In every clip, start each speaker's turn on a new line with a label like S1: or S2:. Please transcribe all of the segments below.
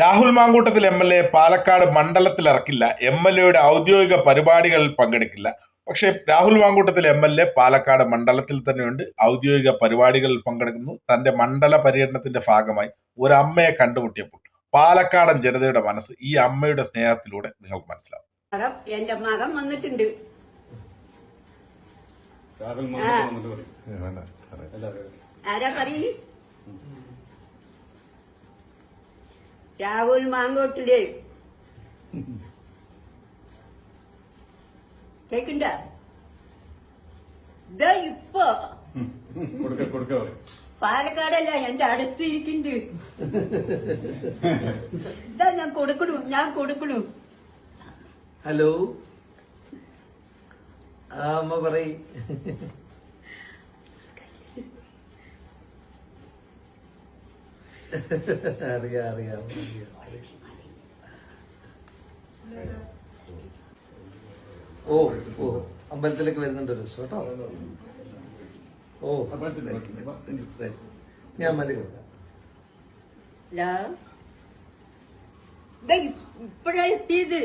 S1: Rahul Mamkootathil M L A Palakkad മണ്ഡലത്തിൽ ഇറക്കില്ല. M L എയുടെ ഔദ്യോഗിക പരിപാടികളിൽ പങ്കെടുക്കില്ല. പക്ഷേ Rahul Mamkootathil M L A Palakkad മണ്ഡലത്തിൽ തന്നെയുണ്ട്. ഔദ്യോഗിക പരിപാടികളിൽ പങ്കെടുക്കുന്നു. തന്റെ മണ്ഡല പര്യടനത്തിന്റെ ഭാഗമായി ഒരു അമ്മയെ കണ്ടുമുട്ടിയപ്പോൾ പാലക്കാടൻ ജനതയുടെ മനസ്സ് ഈ അമ്മയുടെ സ്നേഹത്തിലൂടെ നിങ്ങൾക്ക് മനസ്സിലാവും.
S2: എന്റെ മകൻ വന്നിട്ടുണ്ട്. ആരാ പറയ്? രാഹുൽ മാങ്കോട്ടില്ലേ കേക്കണ്ട? ഇതാ ഇപ്പൊ.
S3: കൊടുക്ക കൊടുക്ക പറയും.
S2: പാലക്കാടല്ല എന്റെ അടുത്തിരിക്കുന്നുണ്ട്. ഇതാ ഞാൻ കൊടുക്കണു ഞാൻ കൊടുക്കണു.
S4: ഹലോ. ആ അമ്മ പറയ്. അറിയാം അറിയാം. ഓ ഓ അമ്പലത്തിലേക്ക് വരുന്നുണ്ട് ഒരു ദിവസം കേട്ടോ. ഓ. ഞാൻ മതി.
S2: ഇപ്പഴാ എത്തിയത്.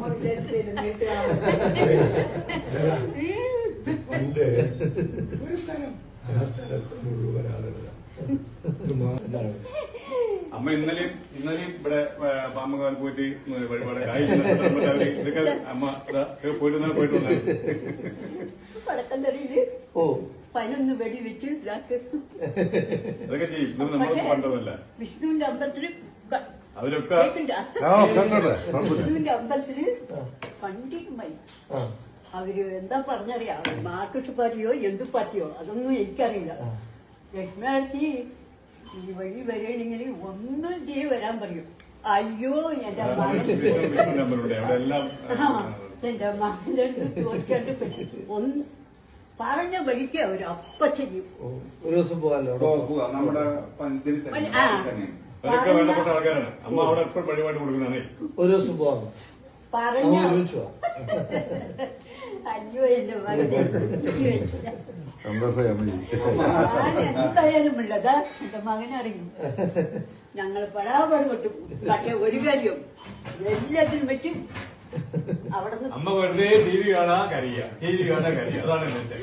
S3: പറഞ്ഞിട്ടില്ല
S2: അയ്യോ ഉം. അമ്മ
S3: ഇന്നലെയും ഇന്നലെയും ഇവിടെ പാമ്പകാൽ പോയിട്ട് വഴിപാട് ഇതൊക്കെ അമ്മ പോയിട്ട്
S2: പോയിട്ടുണ്ടായിരുന്നു
S4: ഓ.
S2: പതിനൊന്ന് വെടി വെച്ച് ഇതാക്ക്.
S3: ഇതൊക്കെ ചെയ്യും. ഇത് നമ്മൾ പണ്ടതല്ല.
S2: വിഷ്ണുവിന്റെ അമ്പലത്തിൽ ക-
S3: അതിലൊക്കെ
S2: കേൾക്കണ്ട? വിഷ്ണുവിന്റെ അമ്പലത്തിൽ പണ്ടിക്കുമായി
S4: ആ.
S2: അവർ എന്താ പറഞ്ഞറിയാ? മാർക്കറ്റ് പാർട്ടിയോ എന്ത് പാർട്ടിയോ? അതൊന്നും എനിക്കറിയില്ല.
S4: ആ.
S2: ഈ വഴി വരികയാണെങ്കിൽ ഒന്ന് ചെയ്ത് വരാൻ പറയും. അയ്യോ എന്റെ മകൻ എന്റെ മകന്റെ അടുത്ത് ചോദിക്കാണ്ട് ഒന്ന് പറഞ്ഞ വഴിക്ക് അവർ അപ്പ ചെയ്യും
S4: ഒരു ദിവസം പോകാലോ?
S5: നമ്മുടെ പഞ്ചിൽ തന്നെ
S2: ആ.
S3: അതൊക്കെ വേണ്ടപ്പെട്ട ആൾക്കാരാണ്. അമ്മ അവിടെ എപ്പോഴും വഴിപാട് കൊടുക്കുന്നതാണേ.
S4: ഒരു ദിവസം പോകാം
S2: പറഞ്ഞ
S4: പോവാം.
S2: അയ്യോ എന്റെ മകനെ എന്തായാലും ഉള്ളതാ എന്റെ മകനറിയും ഞങ്ങൾ പടാപട പെട്ടു പക്ഷെ ഒരു കാര്യം. എല്ലാത്തിനും വെച്ച് അവിടെ നിന്ന്
S3: അമ്മ വെറുതെ ടി വി കാണാ കരിയ. ടി വി കാണാ കരിയ. അതാണ് എന്റെ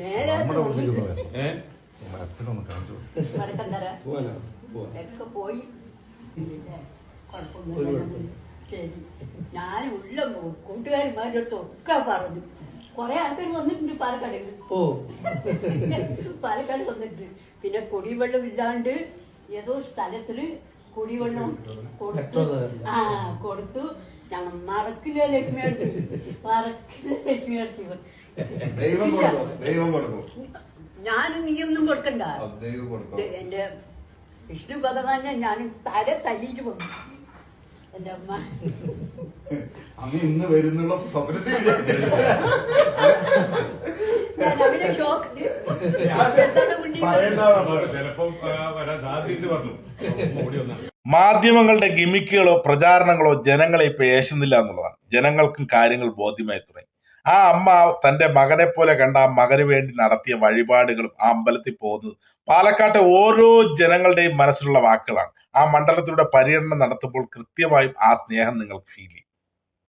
S4: വേണ്ട.
S2: ഞാൻ ഒക്കെ പോയി. ശരി. ഉള്ള കൂട്ടുകാരന്മാരുടെ അടുത്ത് ഒക്കെ പറഞ്ഞു. കുറെ ആൾക്കാർ വന്നിട്ടുണ്ട് പാലക്കാട്.
S4: ഓ.
S2: പാലക്കാട് വന്നിട്ടുണ്ട്. പിന്നെ കുടിവെള്ളം ഇല്ലാണ്ട് ഏതോ സ്ഥലത്തിൽ കുടിവെള്ളം കൊടുത്തു ആ കൊടുത്തു. ഞങ്ങൾ മറക്കില്ല ലക്ഷ്മി അടുത്ത് മറക്കില്ല ലക്ഷ്മി അടുത്ത്
S5: ദൈവം കൊടുക്കും ദൈവം കൊടുക്കും.
S2: ഞാനും നീയൊന്നും കൊടുക്കണ്ട.
S5: ദൈവം കൊടുക്കും.
S2: എന്റെ വിഷ്ണു ഭഗവാനെ ഞാൻ തല തല്ലിയിട്ട് വന്നു എന്റെ അമ്മ.
S5: അമ്മ ഇന്ന് വരുന്നുള്ള സ്വപ്നത്തിൽ
S1: മാധ്യമങ്ങളുടെ ഗിമിക്കുകളോ പ്രചാരണങ്ങളോ ജനങ്ങളെ ഇപ്പൊ ഏശുന്നില്ല എന്നുള്ളതാണ്. ജനങ്ങൾക്കും കാര്യങ്ങൾ ബോധ്യമായി തുടങ്ങി. ആ അമ്മ തന്റെ മകനെ പോലെ കണ്ട ആ മകന് വേണ്ടി നടത്തിയ വഴിപാടുകളും ആ അമ്പലത്തിൽ പോകുന്നത് പാലക്കാട്ടെ ഓരോ ജനങ്ങളുടെയും മനസ്സിലുള്ള വാക്കുകളാണ്. ആ മണ്ഡലത്തിലൂടെ പര്യടനം നടത്തുമ്പോൾ കൃത്യമായും ആ സ്നേഹം നിങ്ങൾക്ക് ഫീൽ ചെയ്യും.